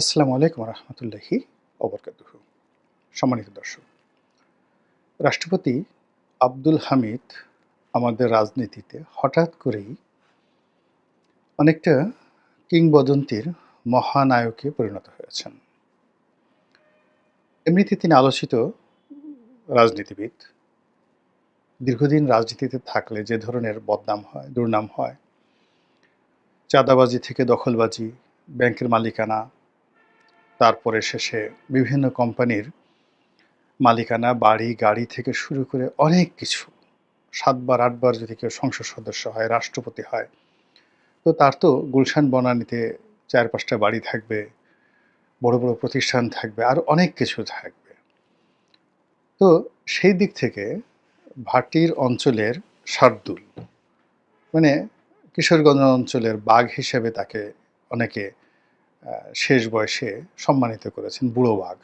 আসসালামু আলাইকুম রহমতুল্লাহি অবরকাতুহ সম্মানিত দর্শক, রাষ্ট্রপতি আব্দুল হামিদ আমাদের রাজনীতিতে হঠাৎ করেই অনেকটা কিংবদন্তির মহানায়কে পরিণত হয়েছেন। এমনিতে তিনি আলোচিত রাজনীতিবিদ। দীর্ঘদিন রাজনীতিতে থাকলে যে ধরনের বদনাম হয়, দুর্নাম হয়, চাঁদাবাজি থেকে দখলবাজি, ব্যাংকের মালিকানা তারপরে শেষে বিভিন্ন কোম্পানির মালিকানা, বাড়ি, গাড়ি থেকে শুরু করে অনেক কিছু। সাতবার, আটবার যদি কেউ সংসদ সদস্য হয়, রাষ্ট্রপতি হয়, তো তার তো গুলশান বনানীতে চার পাঁচটা বাড়ি থাকবে, বড় বড় প্রতিষ্ঠান থাকবে, আর অনেক কিছু থাকবে। তো সেই দিক থেকে ভাটির অঞ্চলের শার্দুল মানে কিশোরগঞ্জ অঞ্চলের বাঘ হিসেবে তাকে অনেকে শেষ বয়সে সম্মানিত করেছেন বুড়ো বাঘ।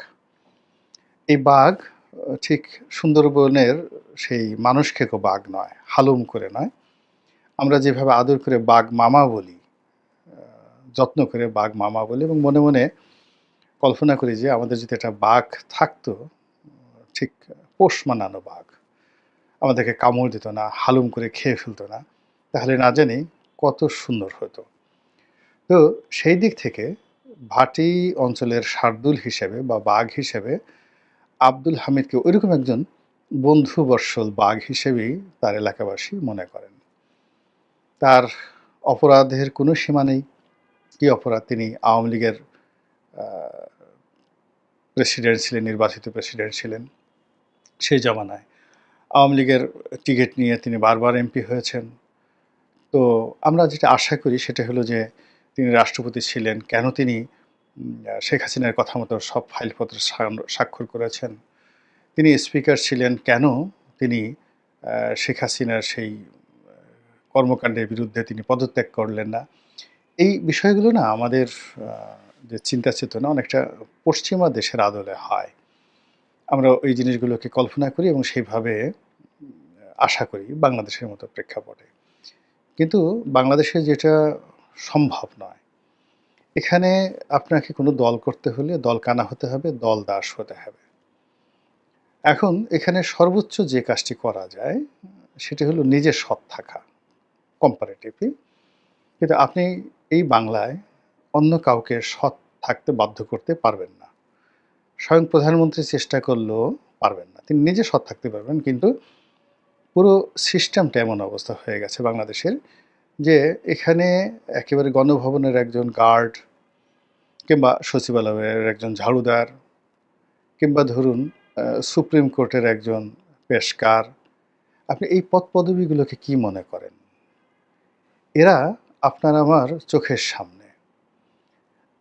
এই বাঘ ঠিক সুন্দরবনের সেই মানুষ খেকো বাঘ নয়, হালুম করে নয়। আমরা যেভাবে আদর করে বাঘ মামা বলি যত্ন করে বাঘ মামা বলি এবং মনে মনে কল্পনা করি যে আমাদের যদি একটা বাঘ থাকতো ঠিক পোষ মানানো বাঘ, আমাদেরকে কামড় দিত না, হালুম করে খেয়ে ফেলতো না, তাহলে না জানি কত সুন্দর হতো। তো সেই দিক থেকে ভাটি অঞ্চলের শার্দুল হিসেবে বা বাঘ হিসেবে আব্দুল হামিদকে ওইরকম একজন বন্ধুবর্ষল বাঘ হিসেবেই তার এলাকাবাসী মনে করেন। তার অপরাধের কোনো সীমা নেই। কী অপরাধ? তিনি আওয়ামী লীগের প্রেসিডেন্ট ছিলেন, নির্বাচিত প্রেসিডেন্ট ছিলেন সেই জমানায়। আওয়ামী লীগের টিকিট নিয়ে তিনি বারবার এমপি হয়েছেন। তো আমরা যেটা আশা করি সেটা হলো যে তিনি রাষ্ট্রপতি ছিলেন, কেন তিনি শেখ হাসিনার কথা মতো সব ফাইলপত্র স্বাক্ষর করেছেন? তিনি স্পিকার ছিলেন, কেন তিনি শেখ হাসিনার সেই কর্মকাণ্ডের বিরুদ্ধে তিনি পদত্যাগ করলেন না? এই বিষয়গুলো না আমাদের যে চিন্তা চেতনা অনেকটা পশ্চিমা দেশের আদলে হয়। আমরা ওই জিনিসগুলোকে কল্পনা করি এবং সেইভাবে আশা করি বাংলাদেশের মতো প্রেক্ষাপটে। কিন্তু বাংলাদেশে যেটা সম্ভব নয়। এখানে আপনাকে কোনো দল করতে হলে দল কানা হতে হবে, দল দাস হতে হবে। এখন এখানে সর্বোচ্চ যে কাজটি করা যায়, সেটি হলো নিজে সৎ থাকা কম্পারেটিভলি কিন্তু আপনি এই বাংলায় অন্য কাউকে সৎ থাকতে বাধ্য করতে পারবেন না। স্বয়ং প্রধানমন্ত্রী চেষ্টা করলেও পারবেন না। তিনি নিজে সৎ থাকতে পারবেন, কিন্তু পুরো সিস্টেমটা এমন অবস্থা হয়ে গেছে বাংলাদেশের যে এখানে একেবারে গণভবনের একজন গার্ড কিংবা সচিবালয়ের একজন ঝাড়ুদার কিংবা ধরুন সুপ্রিম কোর্টের একজন পেশকার, আপনি এই পদ পদবিগুলোকে কি মনে করেন? এরা আপনার আমার চোখের সামনে।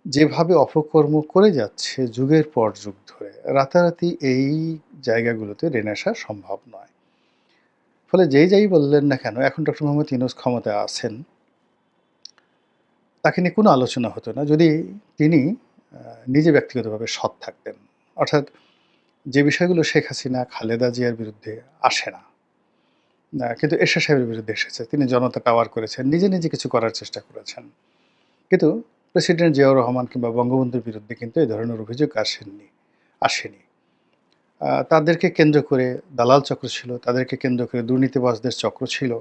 যেভাবে অপকর্ম করে যাচ্ছে যুগের পর যুগ ধরে, রাতারাতি এই জায়গাগুলোতে রেনে আসা সম্ভব নয়। ফলে যেই যাই বললেন না কেন, এখন ডক্টর মোহাম্মদ ইউনুস ক্ষমতায় আছেন, তাকে নিয়ে কোনো আলোচনা হতো না। যদি তিনি নিজে ব্যক্তিগতভাবে সৎ থাকতেন, অর্থাৎ যে বিষয়গুলো শেখ হাসিনা, খালেদা জিয়ার বিরুদ্ধে আসে না কিন্তু এরশাদ সাহেবের বিরুদ্ধে এসেছে, তিনি জনতা টাওয়ার করেছেন, নিজে নিজে কিছু করার চেষ্টা করেছেন। কিন্তু প্রেসিডেন্ট জিয়াউর রহমান কিংবা বঙ্গবন্ধুর বিরুদ্ধে কিন্তু এই ধরনের অভিযোগ আসেননি, আসেনি। তাদেরকে কেন্দ্র করে দালাল চক্র ছিল, তাদেরকে কেন্দ্র করে দুর্নীতিবাজদের চক্র ছিল।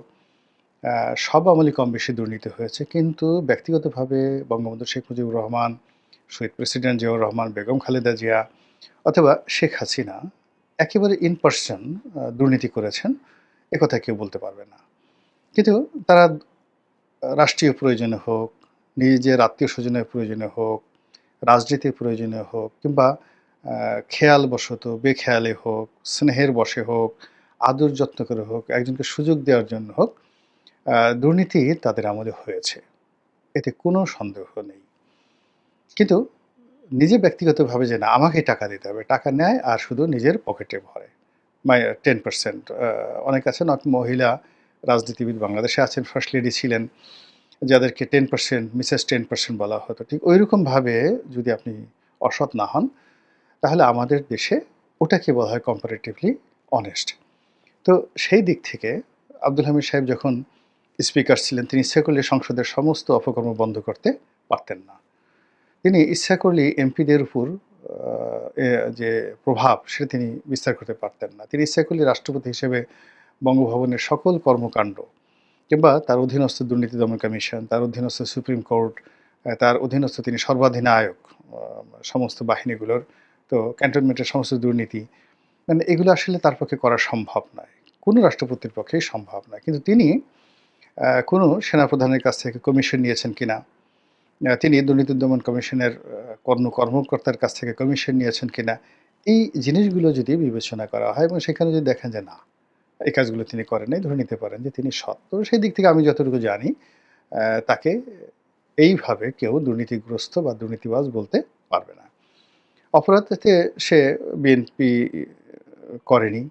সব আমলি কম বেশি দুর্নীতি হয়েছে। কিন্তু ব্যক্তিগতভাবে বঙ্গবন্ধু শেখ মুজিবুর রহমান, শহীদ প্রেসিডেন্ট জিয়াউর রহমান, বেগম খালেদা জিয়া অথবা শেখ হাসিনা একেবারে ইন পার্সন দুর্নীতি করেছেন একথা কেউ বলতে পারবে না। কিন্তু তারা রাষ্ট্রীয় প্রয়োজনে হোক, নিজের আত্মীয় স্বজনের প্রয়োজনে হোক, রাজনীতির প্রয়োজনে হোক কিংবা খেয়াল বশত বেখেয়ালে হোক, স্নেহের বশে হোক, আদর যত্ন করে হোক, একজনকে সুযোগ দেওয়ার জন্য হোক দুর্নীতি তাদের আমলে হয়েছে। এতে কোনো সন্দেহ নেই। কিন্তু নিজে ব্যক্তিগতভাবে যে না, আমাকে টাকা দিতে হবে, টাকা নেয় আর শুধু নিজের পকেটে ভরে। মাই, টেন পার্সেন্ট অনেক আছেন অনেক মহিলা রাজনীতিবিদ বাংলাদেশে আছেন, ফার্স্ট লেডি ছিলেন, যাদেরকে ten percent, Mrs ten percent বলা হতো। ঠিক ওই রকমভাবে যদি আপনি অসৎ না হন তাহলে আমাদের দেশে ওটাকে বলা হয় কম্পারেটিভলি অনেস্ট তো সেই দিক থেকে আব্দুল হামিদ সাহেব যখন স্পিকার ছিলেন, তিনি ইচ্ছা করলে সংসদের সমস্ত অপকর্ম বন্ধ করতে পারতেন না। তিনি ইচ্ছা করলেই এমপিদের উপর যে প্রভাব, সেটা তিনি বিস্তার করতে পারতেন না। তিনি ইচ্ছা করলে রাষ্ট্রপতি হিসেবে বঙ্গভবনের সকল কর্মকাণ্ড, কিংবা তার অধীনস্থ দুর্নীতি দমন কমিশন, তার অধীনস্থ সুপ্রিম কোর্ট তার অধীনস্থ তিনি সর্বাধিনায়ক সমস্ত বাহিনীগুলোর তো ক্যান্টনমেন্টের সমস্ত দুর্নীতি মানে এগুলো আসলে তার পক্ষে করা সম্ভব নয়। কোনো রাষ্ট্রপতির পক্ষেই সম্ভব নয়। কিন্তু তিনি কোনো সেনাপ্রধানের কাছ থেকে কমিশন নিয়েছেন কিনা তিনি দুর্নীতি দমন কমিশনের কর্ম, কর্মকর্তার কাছ থেকে কমিশন নিয়েছেন কিনা, এই জিনিসগুলো যদি বিবেচনা করা হয় এবং সেখানে যদি দেখেন যে না, এই কাজগুলো তিনি করেন নাই, ধরে নিতে পারেন যে তিনি তো সেই দিক থেকে আমি যতটুকু জানি তাকে এইভাবে কেউ দুর্নীতিগ্রস্ত বা দুর্নীতিবাজ বলতে অপরাধতে সে বিএনপি করেনি,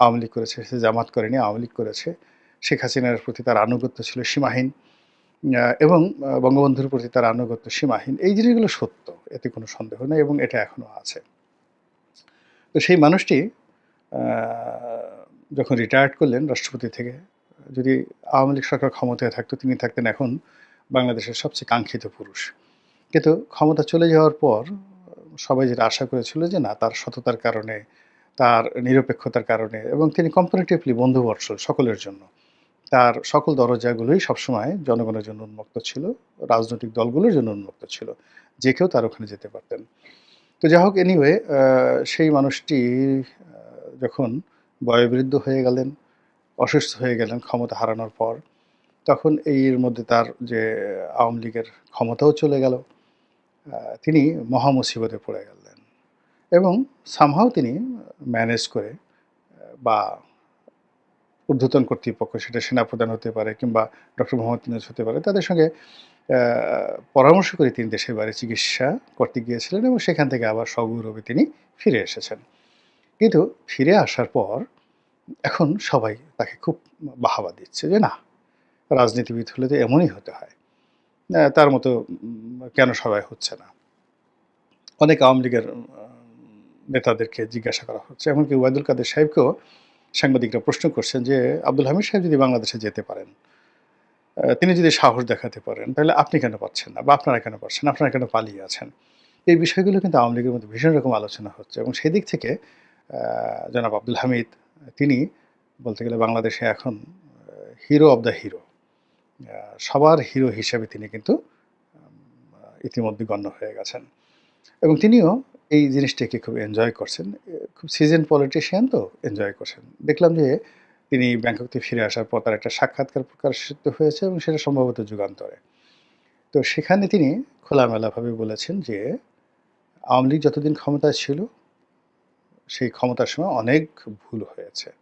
আওয়ামী লীগ করেছে, সে জামাত করেনি, আওয়ামী লীগ করেছে। শেখ হাসিনার প্রতি তার আনুগত্য ছিল সীমাহীন এবং বঙ্গবন্ধুর প্রতি তার আনুগত্য সীমাহীন। এই জিনিসগুলো সত্য, এতে কোনো সন্দেহ নেই এবং এটা এখনও আছে। তো সেই মানুষটি যখন রিটায়ার্ড করলেন রাষ্ট্রপতি থেকে, যদি আওয়ামী লীগ সরকার ক্ষমতায় থাকতো, তিনি থাকতেন এখন বাংলাদেশের সবচেয়ে কাঙ্ক্ষিত পুরুষ। কিন্তু ক্ষমতা চলে যাওয়ার পর সবাই যেটা আশা করেছিল যে না, তার সততার কারণে, তার নিরপেক্ষতার কারণে এবং তিনি কম্পারেটিভলি বন্ধুবর্ষল সকলের জন্য। তার সকল দরজাগুলোই সবসময় জনগণের জন্য উন্মুক্ত ছিল, রাজনৈতিক দলগুলোর জন্য উন্মুক্ত ছিল, যে কেউ তার ওখানে যেতে পারতেন। তো যাই হোক এনিওয়ে সেই মানুষটি যখন বয়োবৃদ্ধ হয়ে গেলেন, অসুস্থ হয়ে গেলেন ক্ষমতা হারানোর পর, তখন এর মধ্যে তার যে আওয়ামী লীগের ক্ষমতাও চলে গেল। তিনি মহামুসিবতে পড়ে গেলেন। এবং সামহাও তিনি ম্যানেজ করে, বা ঊর্ধ্বতন কর্তৃপক্ষ, সেটা সেনাপ্রধান হতে পারে কিংবা ডক্টর মোহাম্মদ ইউনূস হতে পারে, তাদের সঙ্গে পরামর্শ করে তিনি দেশের বাইরে চিকিৎসা করতে গিয়েছিলেন এবং সেখান থেকে আবার সগৌরবে তিনি ফিরে এসেছেন। কিন্তু ফিরে আসার পর এখন সবাই তাকে খুব বাহাবা দিচ্ছে যে, না, রাজনীতিবিদ হলে তো এমনই হতে হয়। তার মতো কেন সবাই হচ্ছে না? অনেক আওয়ামী লীগের নেতাদেরকে জিজ্ঞাসা করা হচ্ছে। এমনকি ওয়াইদুল কাদের সাহেবকেও সাংবাদিকরা প্রশ্ন করছেন যে, আব্দুল হামিদ সাহেব যদি বাংলাদেশে যেতে পারেন তিনি যদি সাহস দেখাতে পারেন, তাহলে আপনি কেন পাচ্ছেন না? বা আপনারা কেন পাচ্ছেন? আপনারা কেন পালিয়ে আছেন? এই বিষয়গুলো কিন্তু আওয়ামী লীগের মধ্যে ভীষণ রকম আলোচনা হচ্ছে এবং সেই দিক থেকে জনাব আব্দুল হামিদ, তিনি বলতে গেলে বাংলাদেশে এখন হিরো অব দ্য হিরো সবার হিরো হিসেবে তিনি কিন্তু ইতিমধ্যে গণ্য হয়ে গেছেন। এবং তিনিও এই জিনিসটাকে খুব এনজয় করছেন। খুব সিজন পলিটিশিয়ান তো এনজয় করছেন। দেখলাম যে তিনি ব্যাংকক থেকে ফিরে আসার পর তার একটা সাক্ষাৎকার প্রকাশিত হয়েছে এবং সেটা সম্ভবত যুগান্তরে। তো সেখানে তিনি খোলামেলাভাবে বলেছেন যে আওয়ামী লীগ যতদিন ক্ষমতায় ছিল, সেই ক্ষমতার সময় অনেক ভুল হয়েছে।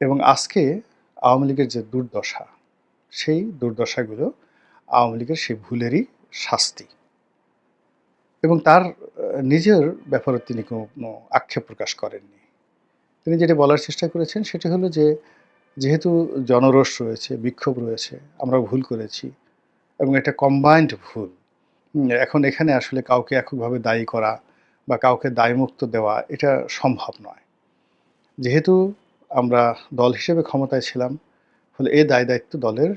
এবং আজকে আওয়ামী লীগের যে দুর্দশা সেই দুর্দশাগুলো আওয়ামী লীগের সেই ভুলেরই শাস্তি। এবং তার নিজের ব্যাপারে তিনি কোনো আক্ষেপ প্রকাশ করেননি। তিনি যেটা বলার চেষ্টা করেছেন সেটি হলো যে, যেহেতু জনরোষ রয়েছে, বিক্ষোভ রয়েছে, আমরা ভুল করেছি এবং এটা কম্বাইন্ড ভুল এখন এখানে আসলে কাউকে এককভাবে দায়ী করা বা কাউকে দায়মুক্ত দেওয়া এটা সম্ভব নয়। যেহেতু আমরা দল হিসেবে ক্ষমতায় ছিলাম ফলে এই দায় দায়িত্ব দলের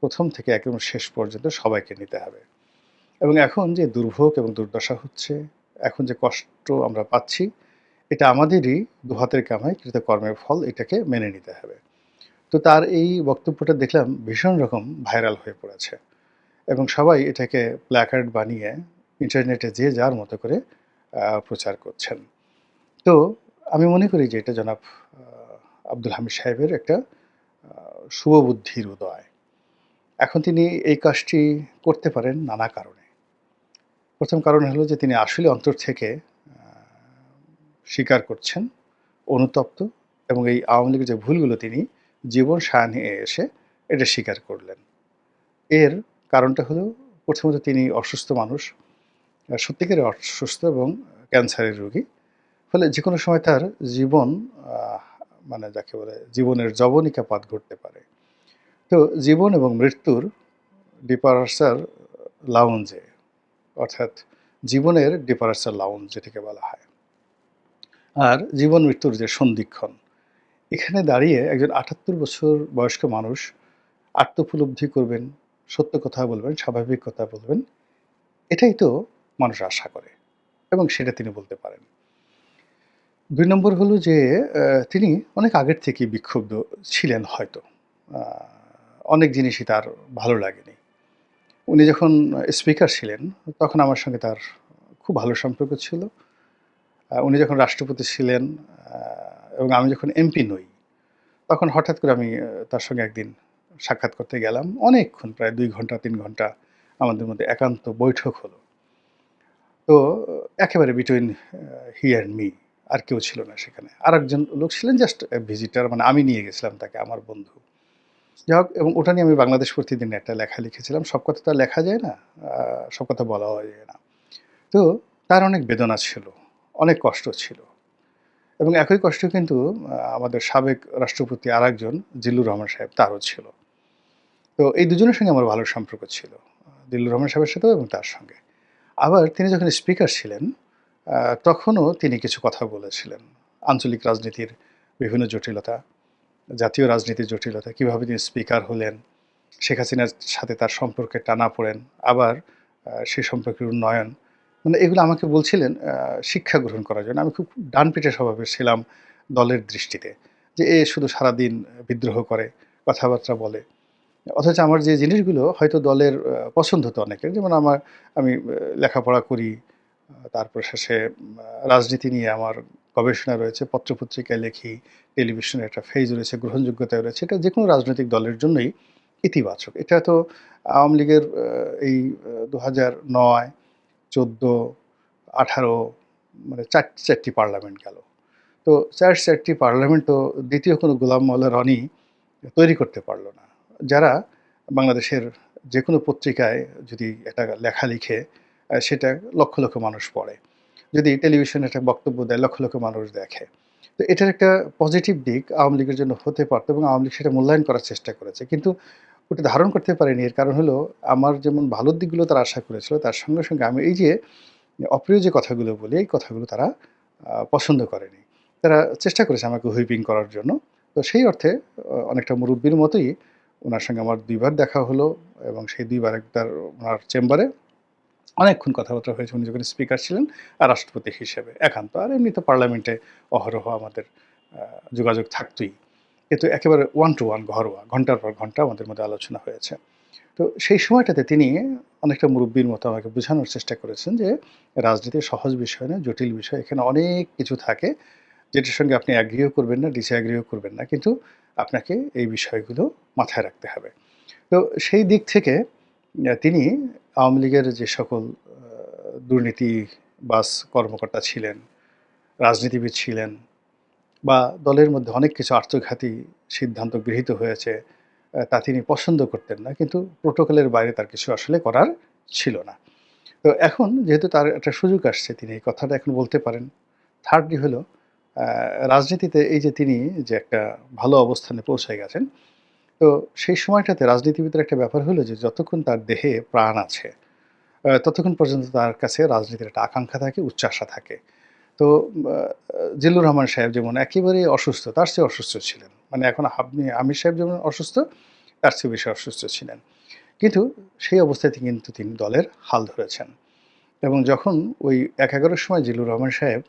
প্রথম থেকে একদম শেষ পর্যন্ত সবাইকে নিতে হবে। এবং এখন যে দুর্ভোগ এবং দুর্দশা হচ্ছে, এখন যে কষ্ট আমরা পাচ্ছি, এটা আমাদেরই দুহাতের কামাই, কৃতকর্মের ফল এটাকে মেনে নিতে হবে। তো তার এই বক্তব্যটা দেখলাম ভীষণ রকম ভাইরাল হয়ে পড়েছে। এবং সবাই এটাকে প্ল্যাকার্ড বানিয়ে ইন্টারনেটে যে যার মতো করে প্রচার করছেন। তো আমি মনে করি যে এটা জনাব আব্দুল হামিদ সাহেবের একটা শুভবুদ্ধির উদয়। এখন তিনি এই কাজটি করতে পারেন নানা কারণে। প্রথম কারণ হলো যে তিনি আসলে অন্তর থেকে স্বীকার করছেন, অনুতপ্ত এবং এই আওয়ামী লীগের যে ভুলগুলো তিনি জীবন সায়ানে এসে এটা স্বীকার করলেন। এর কারণটা হলো প্রথমত তিনি অসুস্থ মানুষ সত্যিকারের অসুস্থ এবং ক্যান্সারের রোগী। ফলে যে কোনো সময় তার জীবন মানে যাকে বলে জীবনের জবনিকাপাত ঘটতে পারে। তো জীবন এবং মৃত্যুর ডিপারার্সার লাউঞ্জে অর্থাৎ জীবনের ডিপারার্সার লাউঞ্জ যেটাকে বলা হয়। আর জীবন মৃত্যুর যে সন্ধিক্ষণ, এখানে দাঁড়িয়ে একজন আটাত্তর বছর বয়স্ক মানুষ আত্মোপলব্ধি করবেন, সত্য কথা বলবেন, স্বাভাবিক কথা বলবেন, এটাই তো মানুষ আশা করে এবং সেটা তিনি বলতে পারেন। দুই নম্বর হলো যে তিনি অনেক আগের থেকে বিক্ষুব্ধ ছিলেন হয়তো। অনেক জিনিসই তার ভালো লাগেনি। উনি যখন স্পিকার ছিলেন, তখন আমার সঙ্গে তার খুব ভালো সম্পর্ক ছিল। উনি যখন রাষ্ট্রপতি ছিলেন এবং আমি যখন এমপি নই, তখন হঠাৎ করে আমি তার সঙ্গে একদিন সাক্ষাৎ করতে গেলাম। অনেকক্ষণ, প্রায় দুই ঘণ্টা, তিন ঘণ্টা আমাদের মধ্যে একান্ত বৈঠক হলো। তো, একেবারে বিটুইন হি অ্যান্ড মি আর কেউ ছিল না সেখানে। আর একজন লোক ছিলেন জাস্ট ভিজিটার মানে আমি নিয়ে গেছিলাম তাকে, আমার বন্ধু। যাই হোক, এবং ওটা নিয়ে আমি বাংলাদেশ প্রতিদিন একটা লেখা লিখেছিলাম। সব কথা তো লেখা যায় না সব কথা বলাও যায় না। তো তার অনেক বেদনা ছিল, অনেক কষ্ট ছিল। এবং একই কষ্ট কিন্তু আমাদের সাবেক রাষ্ট্রপতি আর একজন জিল্লুর রহমান সাহেব, তারও ছিল। তো এই দুজনের সঙ্গে আমার ভালো সম্পর্ক ছিল দিল্লুর রহমান সাহেবের সাথেও এবং তার সঙ্গে। আবার তিনি যখন স্পিকার ছিলেন তখনও তিনি কিছু কথা বলেছিলেন। আঞ্চলিক রাজনীতির বিভিন্ন জটিলতা, জাতীয় রাজনীতির জটিলতা, কীভাবে তিনি স্পিকার হলেন, শেখ হাসিনার সাথে তার সম্পর্কে টানা পড়েন, আবার সেই সম্পর্কের উন্নয়ন মানে এগুলো আমাকে বলছিলেন শিক্ষা গ্রহণ করার জন্য। আমি খুব ডান পিঠে স্বভাবের ছিলাম দলের দৃষ্টিতে, যে এ শুধু সারাদিন বিদ্রোহ করে, কথাবার্তা বলে। অথচ আমার যে জিনিসগুলো হয়তো দলের পছন্দ হতো অনেকের, যেমন আমার, আমি লেখাপড়া করি তারপর শেষে রাজনীতি নিয়ে আমার গবেষণা রয়েছে, পত্রপত্রিকায় লেখি, টেলিভিশনে একটা ফেজ রয়েছে গ্রহণযোগ্যতা রয়েছে। এটা যে কোনো রাজনৈতিক দলের জন্যই ইতিবাচক। এটা তো আওয়ামী লীগের এই দু হাজার নয়, চোদ্দ, আঠারো মানে চার, চারটি পার্লামেন্ট গেল। তো চার, চারটি পার্লামেন্ট তো দ্বিতীয় কোনো গোলাম মোল্লা রনি তৈরি করতে পারল না। যারা বাংলাদেশের যে কোনো পত্রিকায় যদি একটা লেখা লিখে সেটা লক্ষ লক্ষ মানুষ পড়ে। যদি টেলিভিশনে একটা বক্তব্য দেয়, লক্ষ লক্ষ মানুষ দেখে। তো এটার একটা পজিটিভ দিক আওয়ামী লীগের জন্য হতে পারতো এবং আওয়ামী লীগ সেটা মূল্যায়ন করার চেষ্টা করেছে। কিন্তু ওটা ধারণ করতে পারেনি, এর কারণ হলো আমার যেমন ভালো দিকগুলো তারা আশা করেছিল, তার সঙ্গে সঙ্গে আমি এই যে অপ্রিয় যে কথাগুলো বলি, এই কথাগুলো তারা পছন্দ করেনি। তারা চেষ্টা করেছে আমাকে হুইপিং করার জন্য। তো সেই অর্থে অনেকটা মুরব্বীর মতোই ওনার সঙ্গে আমার দুইবার দেখা হলো এবং সেই দুইবার একবার ওনার চেম্বারে অনেকক্ষণ কথাবার্তা হয়েছে, উনি যখন স্পিকার ছিলেন, আর রাষ্ট্রপতি হিসেবে। একান্ত, আর এমনি তো পার্লামেন্টে অহরহ আমাদের যোগাযোগ থাকতোই। কিন্তু একেবারে ওয়ান টু ওয়ান ঘরোয়া, ঘণ্টার পর ঘণ্টা আমাদের মধ্যে আলোচনা হয়েছে। তো সেই সময়টাতে তিনি অনেকটা মুরব্বীর মতো আমাকে বোঝানোর চেষ্টা করেছেন যে, রাজনীতি সহজ বিষয় না জটিল বিষয়, এখানে অনেক কিছু থাকে, যেটির সঙ্গে আপনি অ্যাগ্রিও করবেন না ডিসঅ্যাগ্রিও করবেন না, কিন্তু আপনাকে এই বিষয়গুলো মাথায় রাখতে হবে। তো সেই দিক থেকে তিনি আওয়ামী লীগের যে সকল আহ, দুর্নীতি বাস কর্মকর্তা ছিলেন রাজনীতিবিদ ছিলেন বা দলের মধ্যে অনেক কিছু আত্মঘাতী সিদ্ধান্ত গৃহীত হয়েছে তা তিনি পছন্দ করতেন না কিন্তু প্রোটোকলের বাইরে তার কিছু আসলে করার ছিল না। তো এখন যেহেতু তার একটা সুযোগ আসছে তিনি এই কথাটা এখন বলতে পারেন। থার্ডলি হলো রাজনীতিতে এই যে তিনি যে একটা ভালো অবস্থানে পৌঁছে গেছেন তো সেই সময়টাতে রাজনীতিবিদের একটা ব্যাপার হলো যে যতক্ষণ তার দেহে প্রাণ আছে ততক্ষণ পর্যন্ত তার কাছে রাজনীতির একটা আকাঙ্ক্ষা থাকে উচ্চাসা থাকে। তো জিল্লুর রহমান সাহেব যেমন একেবারে অসুস্থ, তার চেয়ে অসুস্থ ছিলেন। মানে এখন আপনি, আমির সাহেব যেমন অসুস্থ, তার চেয়ে বেশি অসুস্থ ছিলেন। কিন্তু সেই অবস্থাতে কিন্তু তিনি দলের হাল ধরেছেন। এবং যখন ওই এক এগারোর সময় জিল্লুর রহমান সাহেব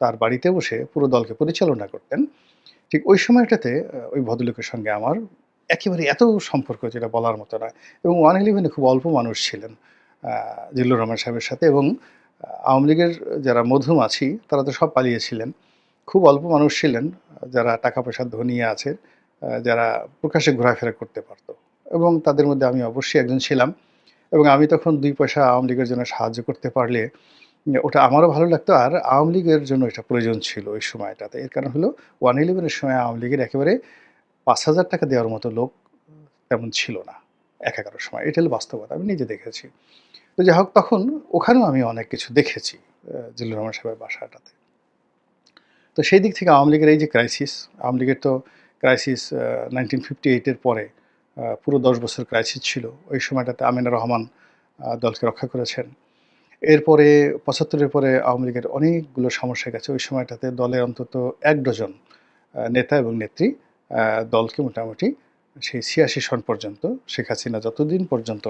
তার বাড়িতে বসে পুরো দলকে পরিচালনা করতেন, ঠিক ওই সময়টাতে ওই ভদ্রলোকের সঙ্গে আমার একেবারে এত সম্পর্ক যেটা বলার মতো নয়। এবং ওয়ান ইলেভেনে খুব অল্প মানুষ ছিলেন জিল্লুর রহমান সাহেবের সাথে এবং আওয়ামী লীগের যারা মধুমাছি তারা তো সব পালিয়েছিলেন। খুব অল্প মানুষ ছিলেন যারা টাকা পয়সা ধনী আছে যারা প্রকাশ্যে ঘোরাফেরা করতে পারতো। এবং তাদের মধ্যে আমি অবশ্যই একজন ছিলাম। এবং আমি তখন দুই পয়সা আওয়ামী লীগের জন্য সাহায্য করতে পারলে, ওটা আমারও ভালো লাগতো। আর আওয়ামী লীগের জন্য এটা প্রয়োজন ছিল ওই সময়টাতে। এর কারণ হলো, ওয়ান ইলেভেনের সময় আওয়ামী লীগের একেবারে পাঁচ হাজার টাকা দেওয়ার মতো লোক তেমন ছিল না এক এগারোর সময়। এটা হলো বাস্তবতা, আমি নিজে দেখেছি। তো যাই হোক, তখন ওখানেও আমি অনেক কিছু দেখেছি জিল্লুর রহমান সাহেবের বাসাটাতে। তো সেই দিক থেকে আওয়ামী লীগের এই যে ক্রাইসিস আওয়ামী লীগের তো ক্রাইসিস নাইনটিন ফিফটি এইটের পরে পুরো দশ বছর ক্রাইসিস ছিল। ওই সময়টাতে আমিনা রহমান দলকে রক্ষা করেছেন। এরপরে পঁচাত্তরের পরে আওয়ামী লীগের অনেকগুলো সমস্যা গেছে। ওই সময়টাতে দলের অন্তত এক ডজন নেতা এবং নেত্রী দলকে মোটামুটি সেই ছিয়াশি সন পর্যন্ত, শেখ হাসিনা যতদিন পর্যন্ত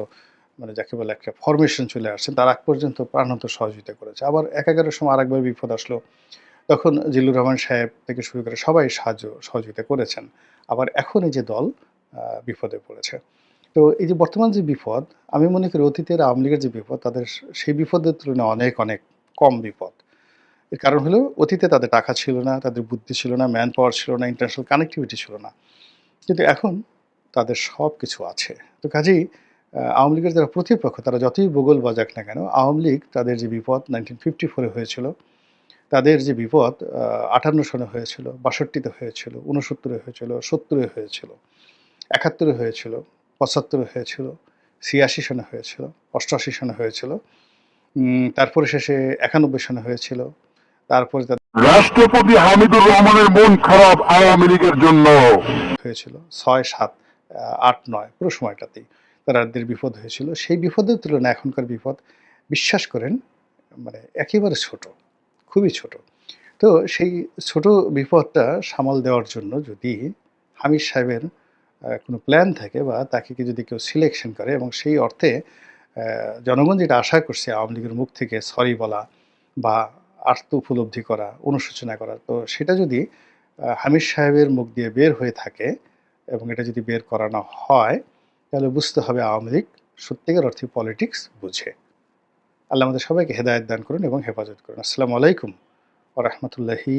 মানে যাকে বলে একটা ফরমেশন চলে আসছে, তার আগ পর্যন্ত প্রাণান্ত সহযোগিতা করেছে। আবার এক একাগারের সময় আরেকবার বিপদ আসলো, তখন জিল্লুর রহমান সাহেব থেকে শুরু করে সবাই সাহায্য, সহযোগিতা করেছেন। আবার এখন এই যে দল বিপদে পড়েছে। তো এই যে বর্তমান যে বিপদ, আমি মনে করি অতীতের আওয়ামী লীগের যে বিপদ, তাদের সেই বিপদের তুলনায় অনেক অনেক কম বিপদ। এর কারণ হলো অতীতে তাদের টাকা ছিল না, তাদের বুদ্ধি ছিল না ম্যান পাওয়ার ছিল না ইন্টারন্যাশনাল কানেক্টিভিটি ছিল না। কিন্তু এখন তাদের সব কিছু আছে। তো কাজেই আওয়ামী লীগের যারা প্রতিপক্ষ, তারা যতই বগল বাজাক না কেন, আওয়ামী লীগ তাদের যে বিপদ নাইনটিন ফিফটি ফোরে হয়েছিল, তাদের যে বিপদ আটান্ন সনে হয়েছিল, বাষট্টিতে হয়েছিল উনসত্তরে হয়েছিল, সত্তরে হয়েছিল, একাত্তরে হয়েছিল, পঁচাত্তরে হয়েছিল, ছিয়াশি সনে হয়েছিল, অষ্টআশি সনে হয়েছিল তারপরে শেষে একানব্বই সনে হয়েছিল তারপরে রাষ্ট্রপতি হামিদুর রহমানের মন খারাপ আওয়ামী লীগের জন্য। হয়েছিল ছয় সাত আট নয় পুরো সময়টাতেই তাদের বিপদ হয়েছিল। সেই বিপদের তুলনায় এখনকার বিপদ বিশ্বাস করেন মানে একেবারে ছোট খুবই ছোট। তো সেই ছোট বিপদটা সামাল দেওয়ার জন্য যদি হামিদ সাহেবের কোনো প্ল্যান থাকে বা তাকে কি যদি কেউ সিলেকশন করে এবং সেই অর্থে জনগণ যেটা আশা করছে আওয়ামী লীগের মুখ থেকে সরি বলা বা আত্ম উপলব্ধি করা, অনুশোচনা করা। তো সেটা যদি হামিদ সাহেবের মুখ দিয়ে বের হয়ে থাকে এবং এটা যদি বের করানো হয়, তাহলে বুঝতে হবে আওয়ামী লীগ সত্যিকার অর্থে পলিটিক্স বুঝে। আল্লাহ আমাদের সবাইকে হেদায়ত দান করুন এবং হেফাজত করুন। আসসালামু আলাইকুম ও রহমতুল্লাহি